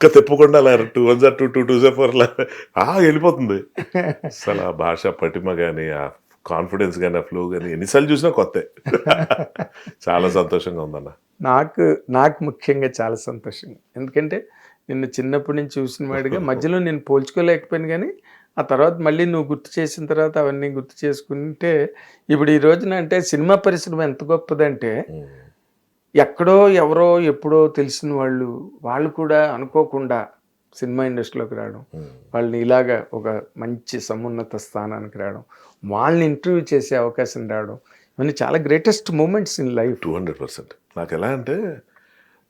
ఒక్క తిప్పకుండా అలా two one jar two two two jar four ఆ వెళ్ళిపోతుంది. అసలు ఆ భాష పటిమ కానీ ఆ కాన్ఫిడెన్స్ కానీ ఆ ఫ్లో కానీ ఎన్నిసార్లు చూసినా కొత్త. చాలా సంతోషంగా ఉందన్న. నాకు నాకు ముఖ్యంగా చాలా సంతోషం ఎందుకంటే నిన్ను చిన్నప్పటి నుంచి చూసిన వాడిగా మధ్యలో నేను పోల్చుకోలేకపోయాను కానీ ఆ తర్వాత మళ్ళీ నువ్వు గుర్తు చేసిన తర్వాత అవన్నీ గుర్తు చేసుకుంటే ఇప్పుడు ఈ రోజున అంటే సినిమా పరిశ్రమ ఎంత గొప్పదంటే ఎక్కడో ఎవరో ఎప్పుడో తెలిసిన వాళ్ళు వాళ్ళు కూడా అనుకోకుండా సినిమా ఇండస్ట్రీలోకి రావడం వాళ్ళని ఇలాగా ఒక మంచి సమున్నత స్థానానికి రావడం వాళ్ళని ఇంటర్వ్యూ చేసే అవకాశం రావడం ఇవన్నీ చాలా greatest moments in life two hundred percent నాకు ఎలా అంటే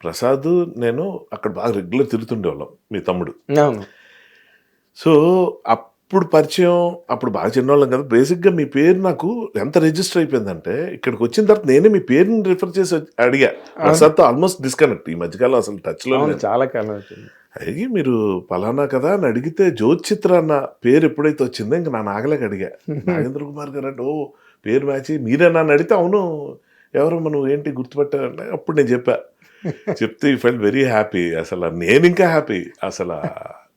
ప్రసాద్ నేను అక్కడ బాగా రెగ్యులర్ తిరుగుతుండేవాళ్ళం మీ తమ్ముడు. అవును. సో అప్పుడు పరిచయం అప్పుడు బాగా చిన్నవాళ్ళం కదా. బేసిక్గా మీ పేరు నాకు ఎంత రిజిస్టర్ అయిపోయిందంటే ఇక్కడికి వచ్చిన తర్వాత నేనే మీ పేరుని రిఫర్ చేసి అడిగా. ప్రసాద్తో ఆల్మోస్ట్ డిస్కనెక్ట్ ఈ మధ్యకాలం అసలు టచ్లో చాలా కాలం అడిగి మీరు పలానా కదా అని అడిగితే జ్యోతిచిత్ర అన్న పేరు ఎప్పుడైతే వచ్చిందో ఇంకా నా నాగలేక అడిగా. నాగేంద్ర కుమార్ గారు అంటే ఓ పేరు మ్యాచ్ మీరేనా అని అడిగితే అవును ఎవరు నువ్వు? ఏంటి గుర్తుపెట్టారంటే అప్పుడు నేను చెప్పా. చెప్తే ఈ ఫెల్ వెరీ హ్యాపీ అసలు నేను ఇంకా హ్యాపీ అసలు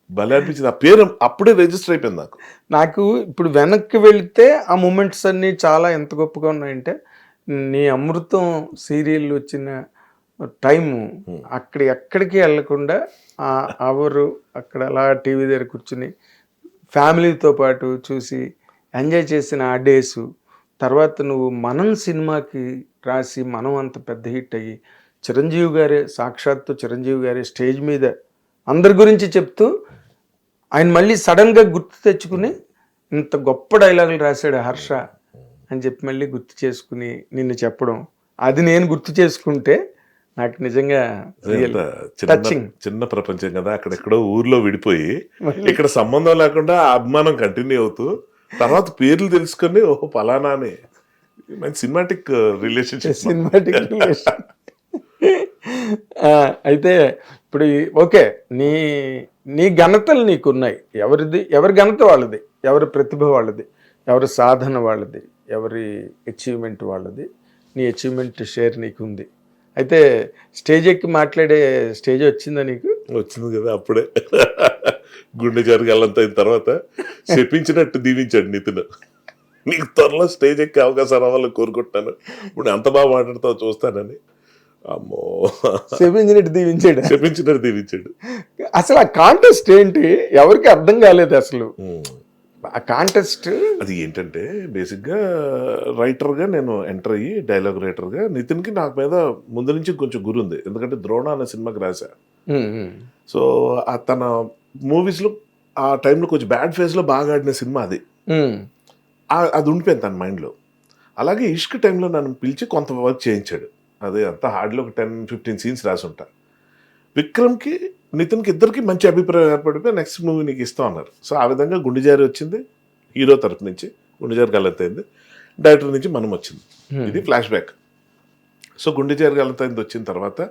భలే అనిపించింది. ఆ పేరు అప్పుడే రిజిస్టర్ అయిపోయింది నాకు. నాకు ఇప్పుడు వెనక్కి వెళితే ఆ మూమెంట్స్ అన్నీ చాలా ఎంత గొప్పగా ఉన్నాయంటే నీ అమృతం సీరియల్ వచ్చిన టైము అక్కడ ఎక్కడికి వెళ్ళకుండా ఆ అవరు అక్కడ అలా టీవీ దగ్గర కూర్చుని ఫ్యామిలీతో పాటు చూసి ఎంజాయ్ చేసిన ఆ డేస్ తర్వాత నువ్వు మనం సినిమాకి రాసి మనం అంత పెద్ద హిట్ అయ్యి చిరంజీవి గారే సాక్షాత్తు చిరంజీవి గారే స్టేజ్ మీద అందరి గురించి చెప్తూ ఆయన మళ్ళీ సడన్గా గుర్తు తెచ్చుకుని ఇంత గొప్ప డైలాగులు రాశాడు హర్ష అని చెప్పి మళ్ళీ గుర్తు చేసుకుని నిన్ను చెప్పడం. అది నేను గుర్తు చేసుకుంటే నాకు నిజంగా చిన్న టచింగ్ చిన్న ప్రపంచం కదా అక్కడెక్కడో ఊర్లో విడిపోయి ఇక్కడ సంబంధం లేకుండా అభిమానం కంటిన్యూ అవుతూ తర్వాత పేర్లు తెలుసుకొని ఓహో పలానా అని మంచి సినిమాటిక్ రిలేషన్షిప్ సినిమాటిక్ రిలేషన్. అయితే ఇప్పుడు ఓకే నీ నీ ఘనతలు నీకున్నాయి. ఎవరిది? ఎవరి ఘనత వాళ్ళది? ఎవరి ప్రతిభ వాళ్ళది? ఎవరి సాధన వాళ్ళది? ఎవరి అచీవ్మెంట్ వాళ్ళది? నీ అచీవ్మెంట్ షేర్ నీకు ఉంది అయితే స్టేజ్ ఎక్కి మాట్లాడే స్టేజ్ వచ్చిందా నీకు? వచ్చింది కదా అప్పుడే. గుండె జరగాలంత అయిన తర్వాత చెప్పించినట్టు దీవించాడు నితిన్. నీకు త్వరలో స్టేజ్ ఎక్కే అవకాశం రావాలని కోరుకుంటున్నాను. ఇప్పుడు అంత బాగా మాట్లాడతావు చూస్తానని. అమ్మో. సెవెంజినట్టు దీవించాడు. చెప్పించినట్టు దీవించాడు. అసలు ఆ కాంటెస్ట్ ఏంటి? ఎవరికి అర్థం కాలేదు అసలు. ఆ కాంటెస్ట్ అది ఏంటంటే బేసిక్గా రైటర్గా నేను ఎంటర్ అయ్యి డైలాగ్ రైటర్గా నితిన్కి నాకు మీద ముందు నుంచి కొంచెం గురి ఉంది. ఎందుకంటే ద్రోణ అనే సినిమాకి రాశా. సో తన మూవీస్లో ఆ టైంలో కొంచెం బ్యాడ్ ఫేజ్లో బాగా ఆడిన సినిమా అది. అది ఉండిపోయింది తన మైండ్లో అలాగే ఇష్క్ టైంలో నన్ను పిలిచి కొంత వర్క్ చేయించాడు. అదే అంతా హార్డ్లో ఒక టెన్ ఫిఫ్టీన్ సీన్స్ రాసి ఉంటా. విక్రమ్కి నితిన్కి ఇద్దరికి మంచి అభిప్రాయం ఏర్పడిపోయి నెక్స్ట్ మూవీ నీకు ఇస్తాం అన్నారు. సో ఆ విధంగా గుండెజారి వచ్చింది హీరో తరపు నుంచి గుండెజారి గల్లతైంది డైరెక్టర్ నుంచి మనం వచ్చింది. ఇది flash back. So Gunde Jaari Gallanthayyinde వచ్చిన తర్వాత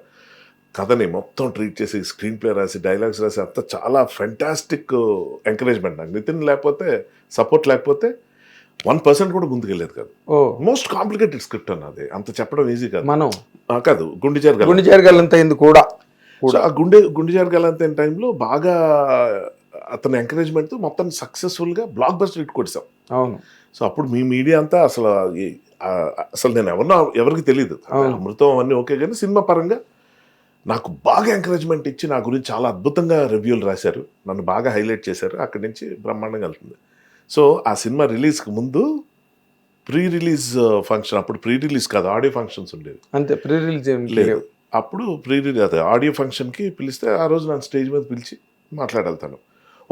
కథని మొత్తం ట్రీట్ చేసి స్క్రీన్ ప్లే రాసి డైలాగ్స్ రాసి అంతా చాలా ఫెంటాస్టిక్ ఎంకరేజ్మెంట్ నాకు. నితిన్ లేకపోతే సపోర్ట్ లేకపోతే వన్ పర్సెంట్ కూడా ముందుకెళ్ళేది కాదు. మోస్ట్ కాంప్లికేటెడ్ స్క్రిప్ట్ అన్నది అంత చెప్పడం ఈజీ కాదు. మనం. కాదు గుండెజారి గల్ల గుండె జరగాలంత అయింది కూడా. సో ఆ గుండె గుండెజారి గల్లంత టైంలో బాగా అతని ఎంకరేజ్మెంట్తో మొత్తం సక్సెస్ఫుల్గా బ్లాక్ బస్టర్ హిట్ కొడిసాం అవును. సో అప్పుడు మీ మీడియా అంతా అసలు అసలు నేను ఎవరినో ఎవరికి తెలియదు. అమృతం అవన్నీ ఓకే కానీ సినిమా పరంగా నాకు బాగా ఎంకరేజ్మెంట్ ఇచ్చి నా గురించి చాలా అద్భుతంగా రివ్యూలు రాశారు. నన్ను బాగా హైలైట్ చేశారు. అక్కడి నుంచి బ్రహ్మాండంగా వెళ్తుంది. సో ఆ సినిమా రిలీజ్కి ముందు ప్రీ రిలీజ్ ఫంక్షన్ అప్పుడు ప్రీ రిలీజ్ కాదు ఆడియో ఫంక్షన్స్ ఉండేవి. అంతే ప్రీ రిలీజ్ లేదు. అప్పుడు ప్రీ రిలీజ్ అదే ఆడియో ఫంక్షన్కి పిలిస్తే ఆ రోజు నన్ను స్టేజ్ మీద పిలిచి మాట్లాడతాను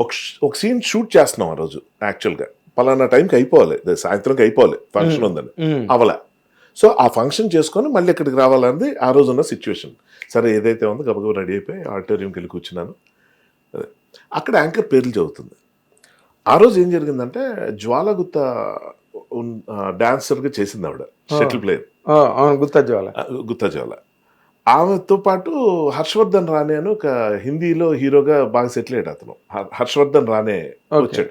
ఒక ఒక సీన్ షూట్ చేస్తున్నాం ఆ రోజు యాక్చువల్గా. పలానా టైంకి అయిపోవాలి సాయంత్రంకి అయిపోవాలి ఫంక్షన్ ఉందని. అవలే. సో ఆ ఫంక్షన్ చేసుకొని మళ్ళీ ఇక్కడికి రావాలన్నది ఆ రోజు ఉన్న సిచ్యువేషన్. సరే ఏదైతే ఉందో గబగబా రెడీ అయిపోయి ఆడిటోరియంకి వెళ్ళి కూర్చున్నాను. అక్కడ యాంకర్ పేర్లు చదువుతుంది. ఆ రోజు ఏం జరిగిందంటే జ్వాలగుత్త డాన్సర్గా చేసింది ఆవిడ. షటిల్ ప్లేయర్ గుర్తా జ్వాల. గుత్తా జ్వాల. ఆమెతో పాటు హర్షవర్ధన్ రాణే అని ఒక హిందీలో హీరోగా బాగా సెటిల్ అయ్యాడు అతను. హర్- హర్షవర్ధన్ Okay. వచ్చాడు.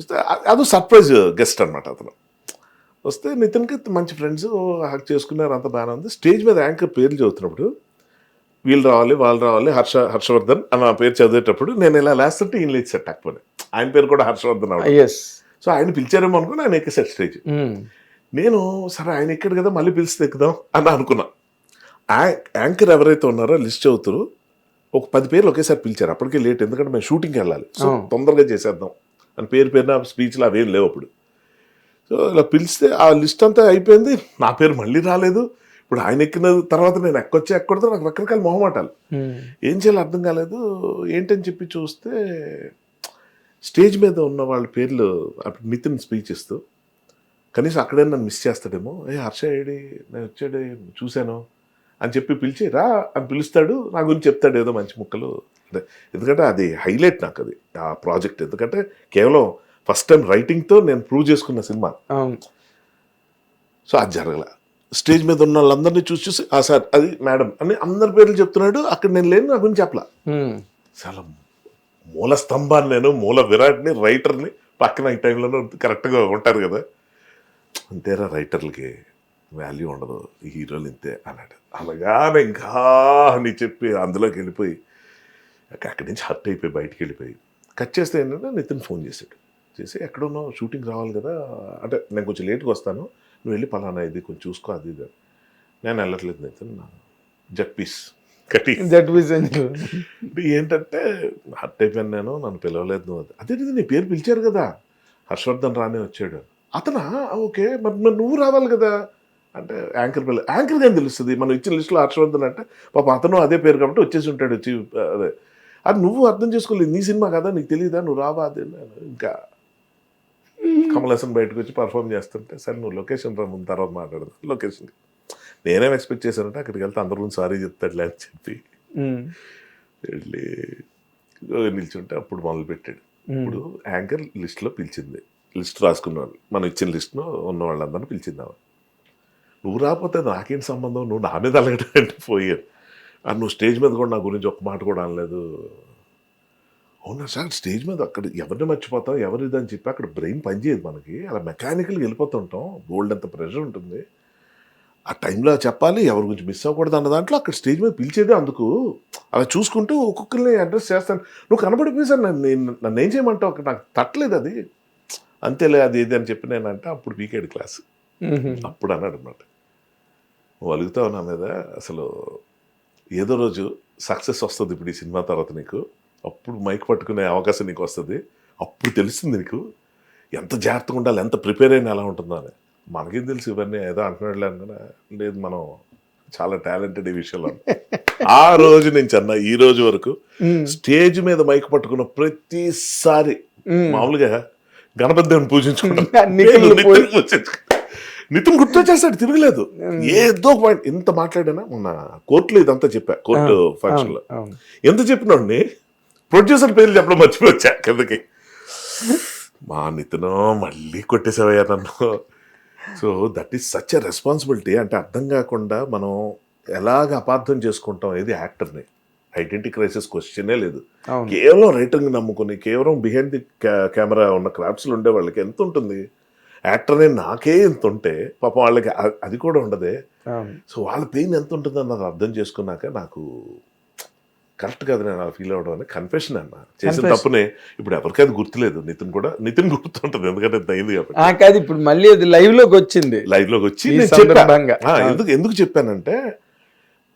వస్తే అదో సర్ప్రైజ్ గెస్ట్ అనమాట అతను. వస్తే నితిన్కి మంచి ఫ్రెండ్స్ హక్ చేసుకున్నారు అంత బాగానే ఉంది. స్టేజ్ మీద యాంకర్ పేర్లు చదువుతున్నప్పుడు వీళ్ళు రావాలి వాళ్ళు రావాలి హర్ష హర్షవర్ధన్ అని నా పేరు చదివేటప్పుడు నేను ఇలా లేస్తుంటే ఈయన లేచాడు టక్కుని ఆయన పేరు కూడా హర్షవర్ధన్ ఎస్ సో ఆయన పిలిచారేమో అనుకుని ఆయన ఎక్కేసాడు స్టేజ్. నేను సరే ఆయన ఎక్కడ కదా మళ్ళీ పిలిస్తే ఎక్కుదాం అని అనుకున్నా. యాంకర్ ఎవరైతే ఉన్నారో లిస్ట్ అవుతారు ఒక పది పేర్లు ఒకేసారి పిలిచారు. అప్పటికే లేట్ ఎందుకంటే మేము షూటింగ్కి వెళ్ళాలి. So Oh. తొందరగా చేసేద్దాం. అని పేరు పేరున స్పీచ్లు అవేం లేవు అప్పుడు. సో ఇలా పిలిస్తే ఆ లిస్ట్ అంతా అయిపోయింది. నా పేరు మళ్ళీ రాలేదు. ఇప్పుడు ఆయన ఎక్కిన తర్వాత నేను ఎక్కొచ్చి ఎక్కడతో నాకు రకరకాల మొహమాటాలు. ఏం చేయాలో అర్థం కాలేదు. ఏంటని చెప్పి చూస్తే స్టేజ్ మీద ఉన్న వాళ్ళ పేర్లు అప్పుడు నితిన్ స్పీచ్ ఇస్తూ కనీసం అక్కడే నన్ను మిస్ చేస్తాడేమో ఏ హర్ష ఏడి? నేను వచ్చాడు చూశాను. అని చెప్పి పిలిచి రా అని పిలుస్తాడు నా గురించి చెప్తాడు ఏదో మంచి ముక్కలు. అంటే ఎందుకంటే అది హైలైట్ నాకు అది ఆ ప్రాజెక్ట్. ఎందుకంటే కేవలం ఫస్ట్ టైం రైటింగ్తో నేను ప్రూవ్ చేసుకున్న సినిమా. సో అది జరగల. స్టేజ్ మీద ఉన్న వాళ్ళందరినీ చూసి చూసి ఆ సార్ అది మేడం అని అందరి పేర్లు చెప్తున్నాడు అక్కడ నేను లేను నా గురించి చెప్పలా. చాలా మూల స్తంభాన్ని నేను మూల విరాట్ని రైటర్ని పక్కన ఈ టైంలోనే కరెక్ట్గా ఉంటారు కదా. అంతేరా రైటర్లకి వాల్యూ ఉండదు హీరోలు ఇంతే అన్నాడు. అలాగానే ఇంకా అని చెప్పి అందులోకి వెళ్ళిపోయి అక్కడి నుంచి హర్ట్ అయిపోయి బయటికి వెళ్ళిపోయి కట్ చేస్తే ఏంటంటే నితిన్ ఫోన్ చేశాడు. చేసి ఎక్కడున్నావు షూటింగ్ రావాలి కదా. అంటే నేను కొంచెం లేట్గా వస్తాను. నువ్వు వెళ్ళి పలానా ఇది కొంచెం చూసుకో అది ఇది నేను వెళ్ళట్లేదు నితిన్. జట్ ఏంటంటే హర్ట్ అయిపోయాను నేను నన్ను పిలవలేదు నువ్వు అది. అదే నీ పేరు పిలిచారు కదా. హర్షవర్ధన్ రానే వచ్చాడు. అతనా? ఓకే మరి మరి నువ్వు రావాలి కదా. అంటే యాంకర్ పిల్ల యాంకర్ కానీ తెలుస్తుంది. మనం ఇచ్చిన లిస్టులో హర్షవర్ధన్ అంటే పాప అతను అదే పేరు కాబట్టి వచ్చేసి ఉంటాడు వచ్చి అదే. అది నువ్వు అర్థం చేసుకోలేదు. నీ సినిమా కదా నీకు తెలియదా నువ్వు రావా? అదే ఇంకా కమల్ హాసన్ బయటకు వచ్చి పర్ఫామ్ చేస్తుంటే సరే నువ్వు లొకేషన్ రా ముందు తర్వాత మాట్లాడదు. లొకేషన్ నేనేం ఎక్స్పెక్ట్ చేశానంటే అక్కడికి వెళ్తే అందరి సారీ చెప్తాడులే అని చెప్పి వెళ్ళి నిల్చుంటే అప్పుడు మొదలు పెట్టాడు. ఇప్పుడు యాంకర్ లిస్ట్లో పిలిచింది. లిస్ట్ రాసుకున్నాడు. మనం ఇచ్చిన లిస్ట్లో ఉన్న వాళ్ళందరినీ పిలిచింది ఆమె. నువ్వు రాకపోతే నాకేం సంబంధం? నువ్వు నా మీద అలగడం అంటే పోయాను ఆ నువ్వు స్టేజ్ మీద కూడా నా గురించి ఒక్క మాట కూడా అనలేదు. అవునా సార్ స్టేజ్ మీద అక్కడ ఎవరిని మర్చిపోతాం? ఎవరు ఇది అని చెప్పి అక్కడ బ్రెయిన్ పనిచేయదు మనకి. అలా మెకానికల్గా వెళ్ళిపోతుంటాం. బోల్డ్ అంత ప్రెషర్ ఉంటుంది. ఆ టైంలో చెప్పాలి ఎవరి గురించి మిస్ అవ్వకూడదు అన్న దాంట్లో అక్కడ స్టేజ్ మీద పిలిచేదే అందుకు. అలా చూసుకుంటూ ఒక్కొక్కరిని అడ్రస్ చేస్తాను. నువ్వు కనబడిపోయి సార్ నన్ను నేను- నన్ను ఏం చేయమంటావు? అక్కడ నాకు తట్టలేదు అది. అంతేలే అది ఇది అని చెప్పి నేను అంటే అప్పుడు వీకెడ్ క్లాస్ అప్పుడు అన్నాడు అనమాట నువ్వు అలుగుతావు నా మీద? అసలు ఏదో రోజు సక్సెస్ వస్తుంది ఇప్పుడు ఈ సినిమా తర్వాత నీకు. అప్పుడు మైక్ పట్టుకునే అవకాశం నీకు వస్తుంది. అప్పుడు తెలుస్తుంది నీకు. ఎంత జాగ్రత్తగా ఉండాలి ఎంత ప్రిపేర్ అయినా ఎలా ఉంటుందో అని. మనకేం తెలుసు ఇవన్నీ? ఏదో అంటున్నాడులే అనుకున్నా లేదు మనం చాలా టాలెంటెడ్ ఈ విషయంలో ఆ రోజు నుంచి అన్న ఈ రోజు వరకు స్టేజ్ మీద మైక్ పట్టుకున్న ప్రతిసారి మామూలుగా గణపతి దేవుని పూజించుకుంటాం నితిన్ గుర్తొచ్చేస్తాడు తిరగలేదు. ఏదో పాయింట్ ఎంత మాట్లాడినా? మొన్న కోర్టులో ఇదంతా చెప్పా కోర్టు ఫంక్షన్లో ఎంత చెప్పినోడిని ప్రొడ్యూసర్ పేర్లు చెప్పడం మర్చిపోవచ్చా కిందకి? మా నితిన్ మళ్ళీ కొట్టేసావయ్యా నన్ను. So that is such a responsibility అంటే అర్థం కాకుండా మనం ఎలాగ అపార్థం చేసుకుంటాం ఏది యాక్టర్ని? ఐడెంటిటీ క్రైసిస్ క్వశ్చనే లేదు. కేవలం రైటింగ్ నమ్ముకుని కేవలం బిహైండ్ ది కెమెరా ఉన్న క్రాఫ్ట్స్లో ఉండే వాళ్ళకి ఎంత ఉంటుంది? యాక్టర్ అనే నాకే ఎంత ఉంటే పాపం వాళ్ళకి అది కూడా ఉండదే. సో వాళ్ళ పెయిన్ ఎంత ఉంటుందో నాకు అర్థం చేసుకున్నాక నాకు కరెక్ట్ కాదు నేను అలా ఫీల్ అవ్వడం అని కన్ఫెషన్ అన్న. చేసిన. తప్పునే ఇప్పుడు ఎవరికైనా గుర్తులేదు. నితిన్ కూడా నితిన్ గుర్తుంటుంది. ఎందుకంటే అయింది కాబట్టి. కాదు ఇప్పుడు మళ్ళీ అది లైవ్లోకి వచ్చింది. లైవ్లోకి వచ్చి ఎందుకు ఎందుకు చెప్పానంటే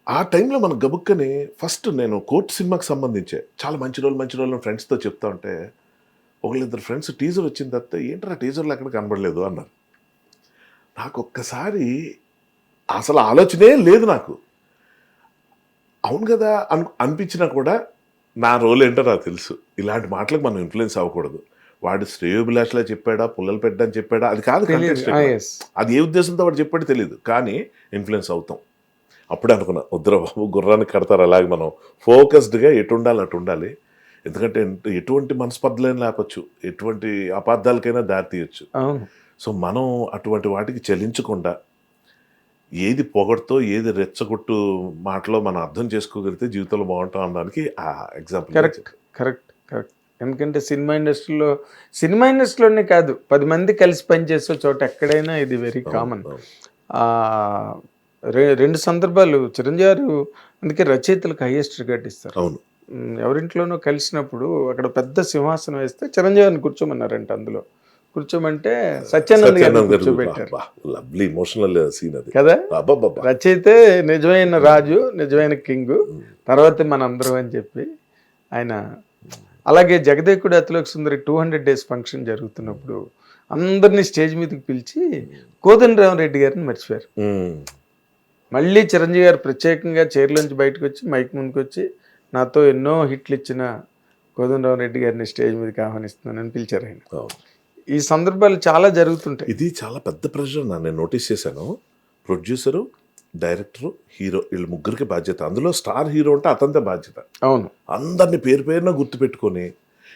ఆ టైంలో మన గబుక్కని ఫస్ట్ నేను కోర్ట్ సినిమాకి సంబంధించే చాలా మంచి రోజులు మంచి రోజులు ఫ్రెండ్స్తో చెప్తా ఉంటే ఒకళ్ళిద్దరు ఫ్రెండ్స్ టీజర్ వచ్చిన తర్వాత ఏంట్రా టీజర్లో ఎక్కడ కనబడలేదు అన్నారు. నాకు ఒక్కసారి అసలు ఆలోచనే లేదు నాకు. అవును కదా అను అనిపించినా కూడా నా రోల్ ఏంటో నాకు తెలుసు. ఇలాంటి మాటలకు మనం ఇన్ఫ్లుయెన్స్ అవ్వకూడదు. వాడు శ్రేయోభిలాష్లా చెప్పాడా పుల్లలు పెట్టని చెప్పాడా అది కాదు yes. అది ఏ ఉద్దేశంతో వాడు చెప్పాడు తెలియదు కానీ ఇన్ఫ్లుయెన్స్ అవుతాం. అప్పుడే అనుకున్నా వద్దురా బాబు గుర్రానికి కడతారు అలాగే మనం ఫోకస్డ్గా ఎటు ఉండాలి అటు ఉండాలి. ఎందుకంటే ఎంట- ఎటువంటి మనస్పర్ధలైనా లేపచ్చు. ఎటువంటి అపార్థాలకైనా దారి తీయచ్చు. సో మనం అటువంటి వాటికి చలించకుండా ఏది పొగడుతో ఏది రెచ్చగొట్టు మాటలో మనం అర్థం చేసుకోగలిగితే జీవితంలో బాగుంటాం అనడానికి ఆ ఎగ్జాంపుల్ కరెక్ట్ కరెక్ట్ కరెక్ట్. ఎందుకంటే సినిమా ఇండస్ట్రీలో సినిమా ఇండస్ట్రీలోనే కాదు పది మంది కలిసి పనిచేసే చోట ఎక్కడైనా ఇది వెరీ కామన్ రెండు సందర్భాలు. చిరంజీవి గారు అందుకే రచయితలకు హైయెస్ట్ రికార్డ్ ఇస్తారు. అవును. ఎవరింట్లోనో కలిసినప్పుడు అక్కడ పెద్ద సింహాసనం వేస్తే చిరంజీవి గారిని కూర్చోమన్నారంట అందులో. కూర్చోమంటే సత్యానంద్ గారు లవ్లీ ఎమోషనల్ సీన్ అది. కదా? అబ్బబ్బబ్బా. రచయితే నిజమైన రాజు నిజమైన కింగ్ తర్వాత మన అందరం అని చెప్పి ఆయన అలాగే Jagadekudu Athiloka Sundari two hundred days function జరుగుతున్నప్పుడు అందరినీ స్టేజ్ మీదకి పిలిచి కోదండరామరెడ్డి గారిని మర్చిపోయారు. మళ్ళీ చిరంజీవి గారు ప్రత్యేకంగా చైర్లోంచి బయటకు వచ్చి మైక్ ముందుకు వచ్చి నాతో ఎన్నో హిట్లు ఇచ్చిన కోదండరామరెడ్డి గారిని స్టేజ్ మీదకి ఆహ్వానిస్తున్నానని పిలిచారు ఆయన. ఈ సందర్భాలు చాలా జరుగుతుంటాయి. ఇది చాలా పెద్ద ప్రెషర్ నా నేను నోటీస్ చేశాను. ప్రొడ్యూసరు డైరెక్టరు హీరో వీళ్ళు ముగ్గురికి బాధ్యత. అందులో స్టార్ హీరో అంటే అతంతే బాధ్యత. అవును. అందరిని పేరు పేరున గుర్తుపెట్టుకొని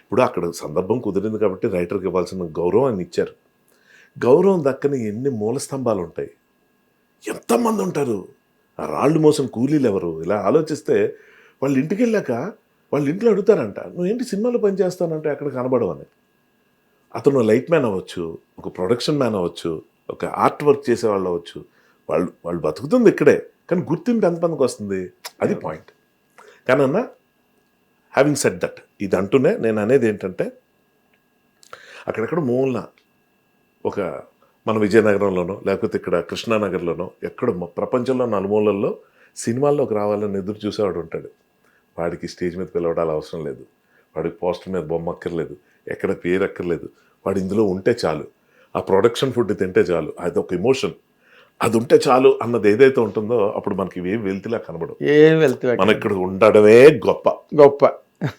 ఇప్పుడు అక్కడ సందర్భం కుదిరింది కాబట్టి రైటర్కి ఇవ్వాల్సిన గౌరవం అని ఇచ్చారు. గౌరవం దక్కని ఎన్ని మూల స్తంభాలు ఉంటాయి? ఎంతమంది ఉంటారు? ఆ రాళ్ళు మోసం కూలీలు ఎవరు? ఇలా ఆలోచిస్తే వాళ్ళ ఇంటికి వెళ్ళాక వాళ్ళ ఇంట్లో అడుగుతారంట నువ్వేంటి సినిమాలో పనిచేస్తానంటే అక్కడ కనబడవని అతను లైట్ మ్యాన్ అవ్వచ్చు ఒక ప్రొడక్షన్ మ్యాన్ అవ్వచ్చు ఒక ఆర్ట్ వర్క్ చేసేవాళ్ళు అవ్వచ్చు. వాళ్ళు వాళ్ళు బతుకుతుంది ఇక్కడే కానీ గుర్తింపు ఎంతమందికి వస్తుంది? అది పాయింట్ కానీ అన్న హ్యావింగ్ సెట్ దట్ ఇది అంటూనే నేను అనేది ఏంటంటే అక్కడెక్కడ మూలన ఒక మన విజయనగరంలోనో లేకపోతే ఇక్కడ కృష్ణానగర్లోనో ఎక్కడ ప్రపంచంలో నలుమూలల్లో సినిమాల్లోకి రావాలని ఎదురు చూసేవాడు ఉంటాడు. వాడికి స్టేజ్ మీద పిలవడాలు అవసరం లేదు. వాడికి పోస్టర్ మీద బొమ్మ అక్కర్లేదు. ఎక్కడ పేరు అక్కర్లేదు వాడు ఇందులో ఉంటే చాలు. ఆ ప్రొడక్షన్ ఫుడ్ తింటే చాలు. అది ఒక ఎమోషన్ అది ఉంటే చాలు అన్నది ఏదైతే ఉంటుందో అప్పుడు మనకి ఇవేం వెళ్తిలా కనబడవు. ఏం వెళ్తే మన ఇక్కడ ఉండడమే గొప్ప. గొప్ప.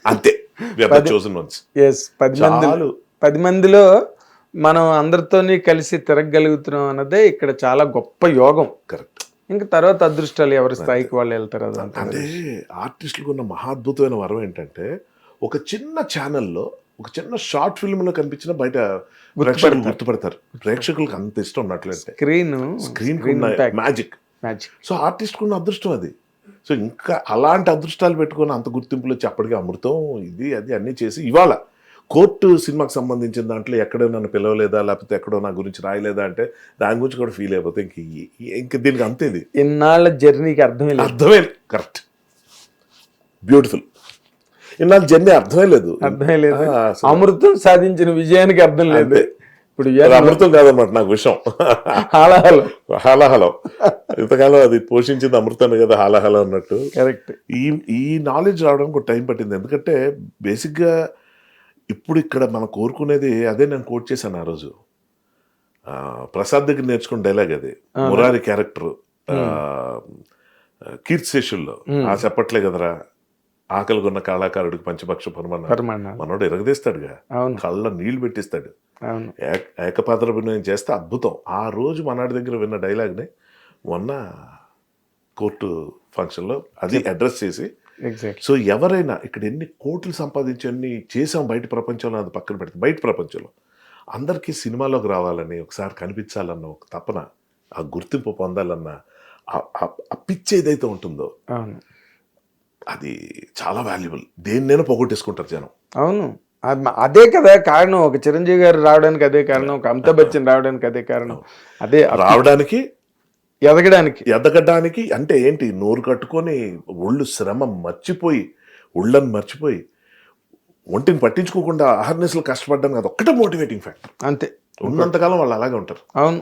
అంతే. పది మంది చాలు. పది మందిలో మనం అందరితోని కలిసి తిరగగలుగుతున్నాం అన్నదే ఇక్కడ చాలా గొప్ప యోగం. కరెక్ట్ ఇంకా తర్వాత అదృష్టాలు ఎవరి స్థాయికి వాళ్ళు వెళ్తారు అంటే ఆర్టిస్టులకు ఉన్న మహాద్భుతమైన వరం ఏంటంటే ఒక చిన్న ఛానల్లో ఒక చిన్న షార్ట్ ఫిల్మ్లో కనిపించిన బయట ప్రేక్షకులు గుర్తుపడతారు. ప్రేక్షకులకు అంత ఇష్టం ఉన్నట్లయితే screen screen magic. Magic. So artist ఉన్న అదృష్టం అది. సో ఇంకా అలాంటి అదృష్టాలు పెట్టుకొని అంత గుర్తింపులు వచ్చి అప్పటికి అమృతం ఇది అది అన్నీ చేసి ఇవాళ కోర్టు సినిమాకి సంబంధించిన దాంట్లో ఎక్కడో నన్ను పిలవలేదా లేకపోతే ఎక్కడో నా గురించి రాయలేదా అంటే దాని గురించి కూడా ఫీల్ అయిపోతే ఇంక ఇంక దీనికి అంతే ఇది. ఇన్నాళ్ళ జర్నీకి అర్థమే లేదు. అర్థమే కరెక్ట్ బ్యూటిఫుల్ ఇన్నాళ్ళు జర్నీ అర్థమే లేదు. అర్థమే లేదు. అమృతం సాధించిన విజయానికి అర్థం లేదు. ఇప్పుడు అమృతం కాదన్నమాట నాకు విషయం. హాలాహలం. హాలాహలం. ఇంతకాలం అది పోషించింది అమృతాన్ని కదా హాలాహలం అన్నట్టు. కరెక్ట్. ఈ ఈ నాలెడ్జ్ రావడానికి ఒక టైం పట్టింది. ఎందుకంటే బేసిక్గా ఇప్పుడు ఇక్కడ మనం కోరుకునేది అదే నేను కోట్ చేశాను ఆ రోజు. ఆ, ప్రసాద్ దగ్గర నేర్చుకున్న డైలాగ్ అది. మురారి క్యారెక్టర్ కీర్తిశేషుల్లో ఆ చెప్పట్లే కదరా. ఆకలి కొన్న కళాకారుడికి పంచపక్ష పరమన్న మనోడు ఎరగదీస్తాడుగా కళ్ళ నీళ్ళు పెట్టిస్తాడు. ఏకపాత్ర అభినయం చేస్తే అద్భుతం. ఆ రోజు మనాడి దగ్గర విన్న డైలాగ్ని మొన్న కోర్టు ఫంక్షన్లో అది అడ్రస్ చేసి సో ఎవరైనా ఇక్కడ ఎన్ని కోట్లు సంపాదించి అన్ని చేసాం బయట ప్రపంచంలో అది పక్కన పెడితే బయట ప్రపంచంలో అందరికీ సినిమాలోకి రావాలని ఒకసారి కనిపించాలన్న ఒక తపన ఆ గుర్తింపు పొందాలన్న ఆ- పిచ్చి ఏదైతే ఉంటుందో అది చాలా వాల్యుబుల్ దేన్నైనా పోగొట్టేసుకుంటారు జనం. అవును. అద్- కదా కారణం. ఒక చిరంజీవి గారు రావడానికి అదే కారణం. ఒక అమితాబ్ బచ్చన్ రావడానికి అదే కారణం. అదే రావడానికి ఎదగడానికి. ఎదగడానికి అంటే ఏంటి? నోరు కట్టుకొని ఒళ్ళు శ్రమ మర్చిపోయి ఒళ్ళని మర్చిపోయి ఒంటిని పట్టించుకోకుండా అహర్నెస్లు కష్టపడడానికి అది ఒక్కటే మోటివేటింగ్ ఫ్యాక్టర్ అంతే. ఉన్నంతకాలం వాళ్ళు అలాగే ఉంటారు. అవును.